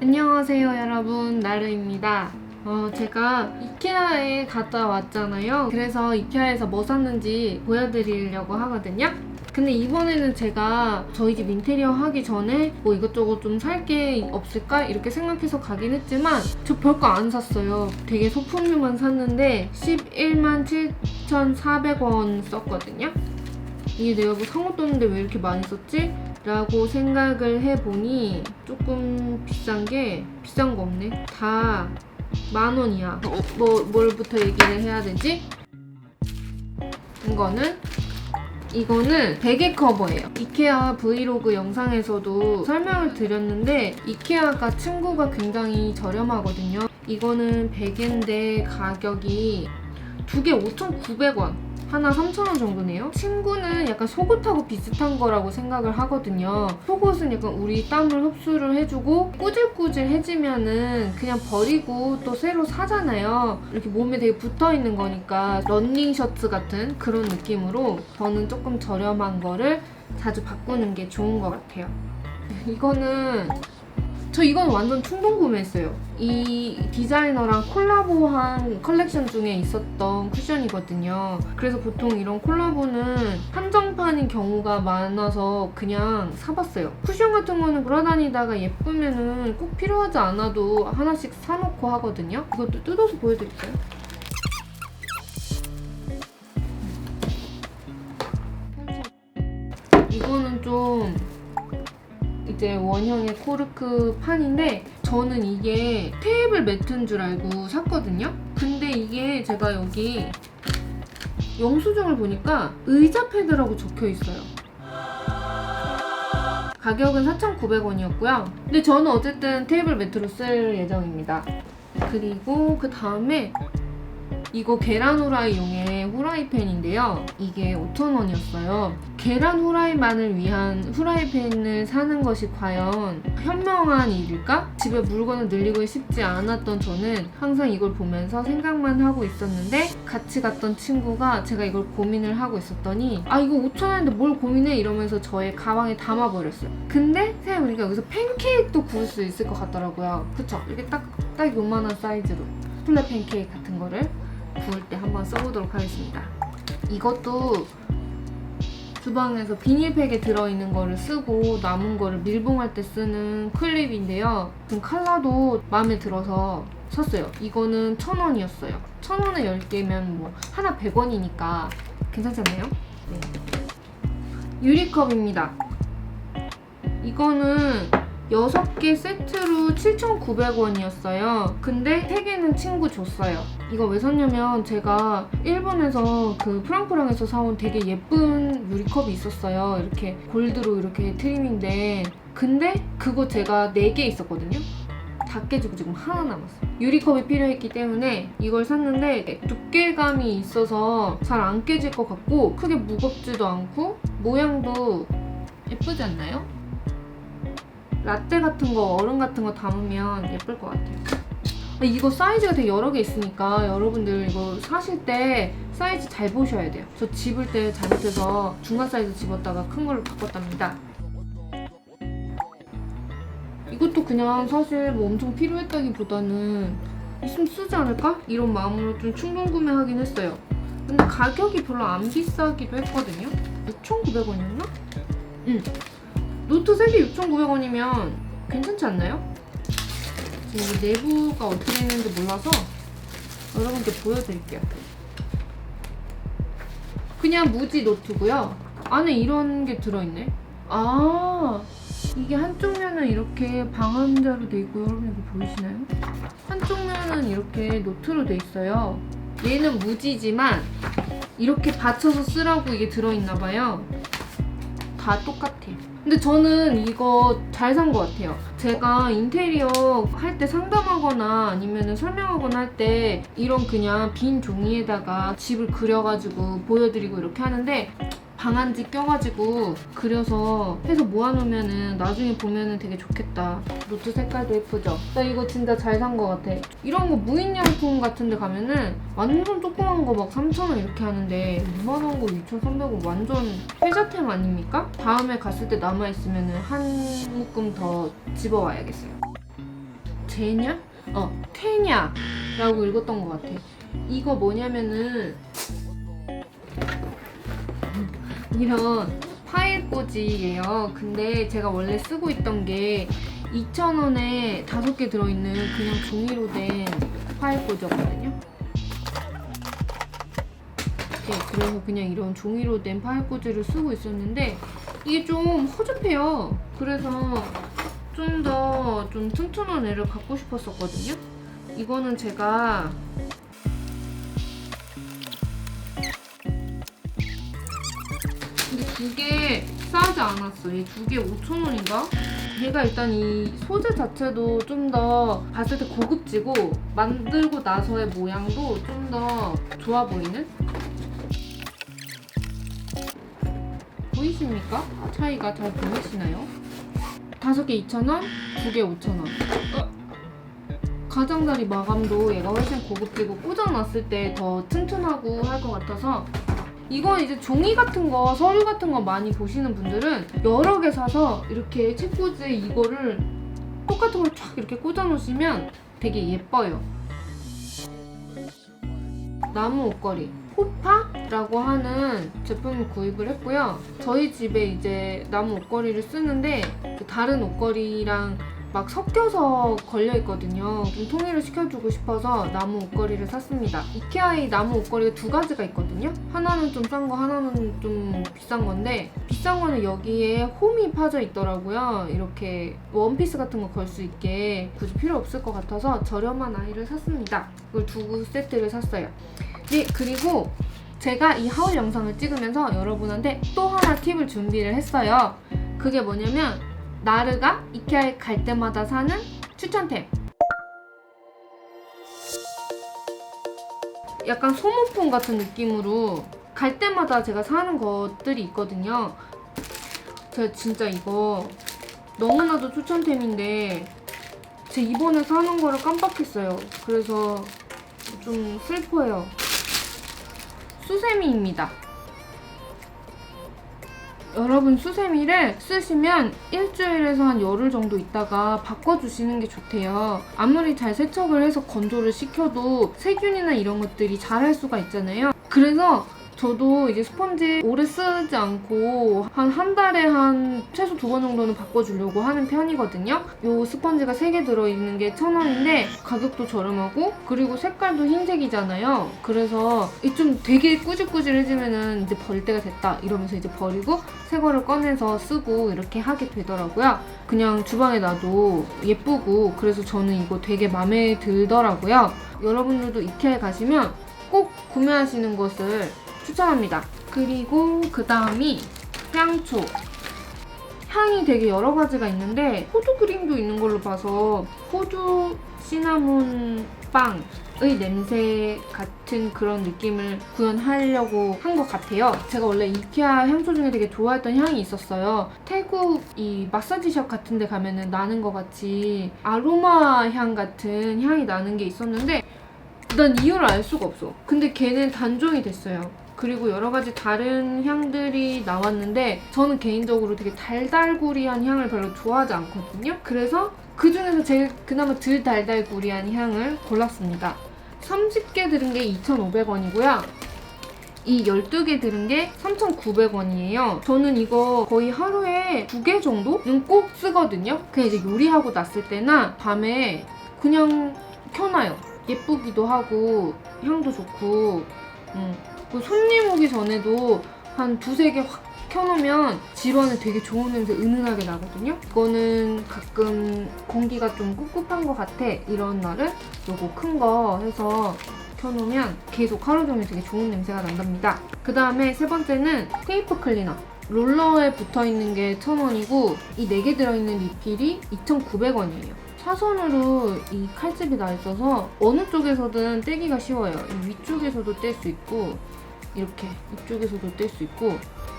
안녕하세요 여러분. 나르입니다. 어, 제가 이케아에 갔다 왔잖아요. 그래서 이케아에서 뭐 샀는지 보여드리려고 하거든요. 근데 이번에는 제가 저희 집 인테리어 하기 전에 뭐 이것저것 좀 살 게 없을까? 이렇게 생각해서 가긴 했지만 저 별거 안 샀어요. 되게 소품류만 샀는데 11만 7,400원 썼거든요 이게 내가 뭐산 것도 없는데 왜 이렇게 많이 썼지? 라고 생각을 해보니 조금 비싼 게 비싼 거 없네 다 만 원이야 뭐 뭘부터 얘기를 해야 되지? 이거는 이거는 베개 커버예요. 이케아 브이로그 영상에서도 설명을 드렸는데 이케아가 층구가 굉장히 저렴하거든요. 이거는 베개인데 가격이 두 개 5,900원. 하나 3,000원 정도네요. 친구는 약간 속옷하고 비슷한 거라고 생각을 하거든요. 속옷은 약간 우리 땀을 흡수를 해주고 꾸질꾸질해지면은 그냥 버리고 또 새로 사잖아요. 이렇게 몸에 되게 붙어 있는 거니까 런닝 셔츠 같은 그런 느낌으로 저는 조금 저렴한 거를 자주 바꾸는 게 좋은 것 같아요. 이거는 저 이건 완전 충동 구매했어요. 이 디자이너랑 콜라보한 컬렉션 중에 있었던 쿠션이거든요. 그래서 보통 이런 콜라보는 한정판인 경우가 많아서 그냥 사봤어요. 쿠션 같은 거는 돌아다니다가 예쁘면은 꼭 필요하지 않아도 하나씩 사놓고 하거든요. 이것도 뜯어서 보여드릴까요? 이거는 좀 이제 원형의 코르크 판인데 저는 이게 테이블 매트인 줄 알고 샀거든요. 근데 이게 제가 여기 영수증을 보니까 의자 패드라고 적혀 있어요. 가격은 4,900원이었고요. 근데 저는 어쨌든 테이블 매트로 쓸 예정입니다. 그리고 그 다음에 이거 계란 후라이 용의 후라이팬인데요. 이게 5,000원이었어요. 계란 후라이만을 위한 후라이팬을 사는 것이 과연 현명한 일일까? 집에 물건을 늘리고 싶지 않았던 저는 항상 이걸 보면서 생각만 하고 있었는데 같이 갔던 친구가 제가 이걸 고민을 하고 있었더니 아 이거 5,000원인데 뭘 고민해? 이러면서 저의 가방에 담아버렸어요. 근데 생각해보니까 여기서 팬케이크도 구울 수 있을 것 같더라고요. 그쵸? 이렇게 딱, 딱 요만한 사이즈로 플랫 팬케이크 같은 거를 구울 때 한번 써보도록 하겠습니다. 이것도 주방에서 비닐팩에 들어있는 거를 쓰고 남은 거를 밀봉할 때 쓰는 클립인데요. 지금 컬러도 마음에 들어서 샀어요. 이거는 천 원이었어요. 천 원에 10개면 뭐 하나 100원이니까 괜찮잖아요? 네. 유리컵입니다. 이거는 6개 세트로 7,900원이었어요. 근데 3개는 친구 줬어요. 이거 왜 샀냐면 제가 일본에서 그 프랑프랑에서 사온 되게 예쁜 유리컵이 있었어요. 이렇게 골드로 이렇게 트리밍된. 근데 그거 제가 4개 있었거든요. 다 깨지고 지금 하나 남았어요. 유리컵이 필요했기 때문에 이걸 샀는데 두께감이 있어서 잘 안 깨질 것 같고 크게 무겁지도 않고 모양도 예쁘지 않나요? 라떼 같은 거, 얼음 같은 거 담으면 예쁠 것 같아요. 아, 이거 사이즈가 되게 여러 개 있으니까 여러분들 이거 사실 때 사이즈 잘 보셔야 돼요. 저 집을 때 잘못해서 중간 사이즈 집었다가 큰 걸로 바꿨답니다. 이것도 그냥 사실 뭐 엄청 필요했다기보다는 있으면 쓰지 않을까? 이런 마음으로 좀 충동 구매하긴 했어요. 근데 가격이 별로 안 비싸기도 했거든요. 6,900원이었나? 응. 노트 3개 6,900원이면 괜찮지 않나요? 이 내부가 어떻게 있는지 몰라서 여러분께 보여드릴게요. 그냥 무지 노트고요. 안에 이런 게 들어있네. 아, 이게 한쪽 면은 이렇게 방음자로 돼 있고 여러분 이거 보이시나요? 한쪽 면은 이렇게 노트로 돼 있어요. 얘는 무지지만 이렇게 받쳐서 쓰라고 이게 들어있나 봐요. 다 똑같아. 근데 저는 이거 잘 산 것 같아요. 제가 인테리어 할 때 상담하거나 아니면 설명하거나 할 때 이런 그냥 빈 종이에다가 집을 그려가지고 보여드리고 이렇게 하는데 방한지 껴가지고 그려서 해서 모아놓으면은 나중에 보면은 되게 좋겠다. 노트 색깔도 예쁘죠? 나 이거 진짜 잘 산 것 같아. 이런 거 무인양품 같은 데 가면은 완전 조그만 거 막 3,000원 이렇게 하는데 2만원 거 2,300원 완전 회자템 아닙니까? 다음에 갔을 때 남아있으면은 한 묶음 더 집어와야겠어요. 제냐? 어, 테냐라고 읽었던 것 같아. 이거 뭐냐면은 이런 파일 꽂이예요. 근데 제가 원래 쓰고 있던 게 2,000원에 다섯 개 들어있는 그냥 종이로 된 파일 꽂이였거든요. 네, 그래서 그냥 이런 종이로 된 파일 꽂이를 쓰고 있었는데 이게 좀 허접해요. 그래서 좀 더좀 튼튼한 애를 갖고 싶었었거든요. 이거는 제가 두 개 싸지 않았어. 얘 두 개 5,000원인가? 얘가 일단 이 소재 자체도 좀 더 봤을 때 고급지고 만들고 나서의 모양도 좀 더 좋아 보이는? 보이십니까? 차이가 잘 보이시나요? 다섯 개 2,000원, 두 개 5,000원. 어? 가장자리 마감도 얘가 훨씬 고급지고 꽂아놨을 때 더 튼튼하고 할 것 같아서 이건 이제 종이 같은 거, 서류 같은 거 많이 보시는 분들은 여러 개 사서 이렇게 책꽂이 이거를 똑같은 걸 쫙 이렇게 꽂아 놓으시면 되게 예뻐요. 나무 옷걸이. 호파라고 하는 제품을 구입을 했고요. 저희 집에 이제 나무 옷걸이를 쓰는데 그 다른 옷걸이랑 막 섞여서 걸려 있거든요. 좀 통일을 시켜주고 싶어서 나무 옷걸이를 샀습니다. 이케아의 나무 옷걸이가 두 가지가 있거든요. 하나는 좀 싼 거, 하나는 좀 비싼 건데 비싼 거는 여기에 홈이 파져 있더라고요. 이렇게 원피스 같은 거 걸 수 있게 굳이 필요 없을 것 같아서 저렴한 아이를 샀습니다. 이걸 두 세트를 샀어요. 네, 그리고 제가 이 하울 영상을 찍으면서 여러분한테 또 하나 팁을 준비를 했어요. 그게 뭐냐면 나르가 이케아에 갈 때마다 사는 추천템. 약간 소모품 같은 느낌으로 갈 때마다 제가 사는 것들이 있거든요. 제가 진짜 이거 너무나도 추천템인데 제 이번에 사는 거를 깜빡했어요. 그래서 좀 슬퍼요. 수세미입니다. 여러분 수세미를 쓰시면 일주일에서 한 열흘 정도 있다가 바꿔주시는 게 좋대요. 아무리 잘 세척을 해서 건조를 시켜도 세균이나 이런 것들이 잘할 수가 있잖아요. 그래서 저도 이제 스펀지 오래 쓰지 않고 한 한 달에 한 최소 두 번 정도는 바꿔주려고 하는 편이거든요. 요 스펀지가 3개 들어있는 게 1,000원인데 가격도 저렴하고 그리고 색깔도 흰색이잖아요. 그래서 이좀 되게 꾸질꾸질해지면은 이제 버릴 때가 됐다 이러면서 이제 버리고 새 거를 꺼내서 쓰고 이렇게 하게 되더라고요. 그냥 주방에 놔도 예쁘고 그래서 저는 이거 되게 마음에 들더라고요. 여러분들도 이케아에 가시면 꼭 구매하시는 것을 추천합니다. 그리고 그 다음이 향초. 향이 되게 여러 가지가 있는데 호두 그림도 있는 걸로 봐서 호두 시나몬 빵의 냄새 같은 그런 느낌을 구현하려고 한 것 같아요. 제가 원래 이케아 향초 중에 되게 좋아했던 향이 있었어요. 태국 이 마사지샵 같은 데 가면은 나는 것 같이 아로마 향 같은 향이 나는 게 있었는데 난 이유를 알 수가 없어. 근데 걔는 단종이 됐어요. 그리고 여러 가지 다른 향들이 나왔는데 저는 개인적으로 되게 달달구리한 향을 별로 좋아하지 않거든요. 그래서 그 중에서 제일 그나마 덜 달달구리한 향을 골랐습니다. 30개 들은 게 2,500원이고요. 이 12개 들은 게 3,900원이에요. 저는 이거 거의 하루에 두 개 정도는 꼭 쓰거든요. 그냥 이제 요리하고 났을 때나 밤에 그냥 켜놔요. 예쁘기도 하고 향도 좋고 음. 그 손님 오기 전에도 한 두세 개 확 켜놓으면 집안에 되게 좋은 냄새 은은하게 나거든요. 이거는 가끔 공기가 좀 꿉꿉한 것 같아 이런 날은 요거 큰 거 해서 켜놓으면 계속 하루 종일 되게 좋은 냄새가 난답니다. 그 다음에 세 번째는 테이프 클리너. 롤러에 붙어 있는 게 1,000원이고 이 4개 들어있는 리필이 2,900원이에요. 사선으로 이 칼집이 나 있어서 어느 쪽에서든 떼기가 쉬워요. 이 위쪽에서도 뗄 수 있고 이렇게 이쪽에서도 뗄 수 있고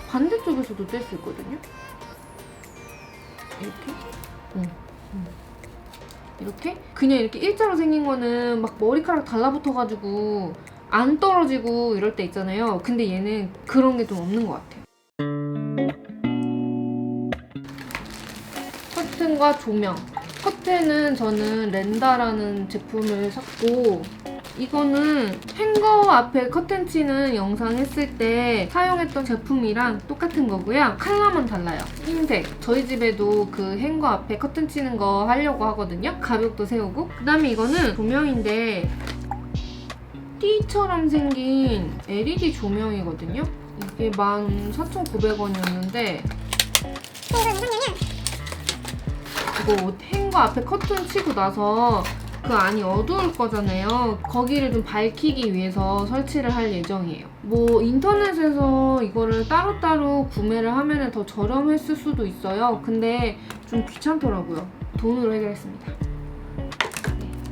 반대쪽에서도 뗄 수 있거든요. 이렇게. 응. 응. 이렇게 그냥 이렇게 일자로 생긴 거는 막 머리카락 달라붙어가지고 안 떨어지고 이럴 때 있잖아요. 근데 얘는 그런 게 좀 없는 것 같아요. 커튼과 조명. 커튼은 저는 렌다라는 제품을 샀고 이거는 행거 앞에 커튼 치는 영상 했을 때 사용했던 제품이랑 똑같은 거고요. 컬러만 달라요. 흰색. 저희 집에도 그 행거 앞에 커튼 치는 거 하려고 하거든요. 가격도 세우고. 그 다음에 이거는 조명인데 띠처럼 생긴 LED 조명이거든요. 이게 14,900원이었는데 이거 행거 앞에 커튼 치고 나서 그 안이 어두울 거잖아요. 거기를 좀 밝히기 위해서 설치를 할 예정이에요. 뭐 인터넷에서 이거를 따로따로 구매를 하면 더 저렴했을 수도 있어요. 근데 좀 귀찮더라고요. 돈으로 해결했습니다.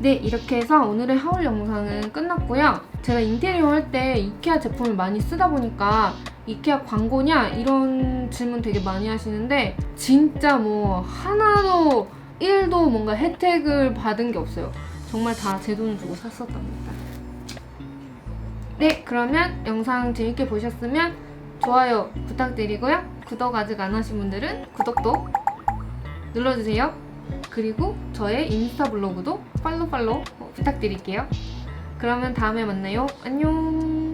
네, 이렇게 해서 오늘의 하울 영상은 끝났고요. 제가 인테리어 할 때 이케아 제품을 많이 쓰다 보니까 이케아 광고냐? 이런 질문 되게 많이 하시는데 진짜 뭐 하나도 1도 뭔가 혜택을 받은 게 없어요. 정말 다 제 돈을 주고 샀었답니다. 네, 그러면 영상 재밌게 보셨으면 좋아요 부탁드리고요. 구독 아직 안 하신 분들은 구독도 눌러주세요. 그리고 저의 인스타 블로그도 팔로우 팔로우 부탁드릴게요. 그러면 다음에 만나요. 안녕.